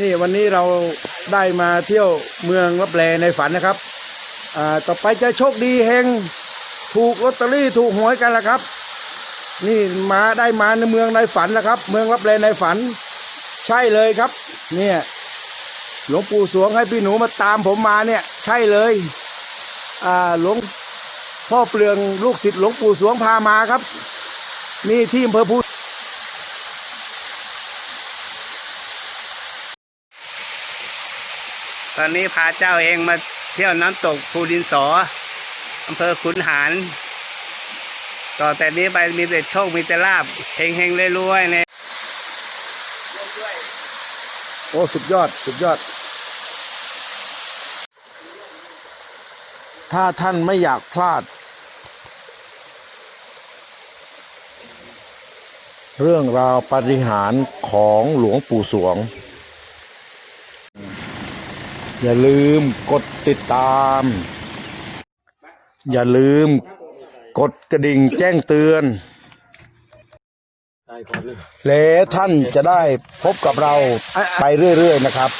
นี่วันนี้เราได้มาเที่ยวเมืองรับแลในฝันนะครับอ่าต่อไปจะโชคดีเฮงถูกลอตเตอรี่ถูกหวยกันละครับ นี่มาได้มาในเมืองในฝันแล้วครับ เมืองรับแลในฝัน ใช่เลยครับ เนี่ยหลวงปู่สวงให้พี่หนูมาตามผมมาเนี่ย ใช่เลยอ่าหลวงพ่อเปลืองลูกศิษย์หลวงปู่สวงพามาครับ นี่ที่อำเภอภู ตอนนี้พาเจ้าเองมาเที่ยวน้ำตกภูดินสออำเภอขุนหาร ต่อแต่นี้ไปมีแต่โชคมีแต่ลาบเฮงเฮงๆรวยๆในโอ้ สุดยอด สุดยอด ถ้าท่านไม่อยากพลาด เรื่องราวปาฏิหาริย์ของหลวงปู่สวง อย่าลืมกดติดตาม อย่าลืมกดกระดิ่งแจ้งเตือน แล้วท่านจะได้พบกับเราไปเรื่อยๆนะครับ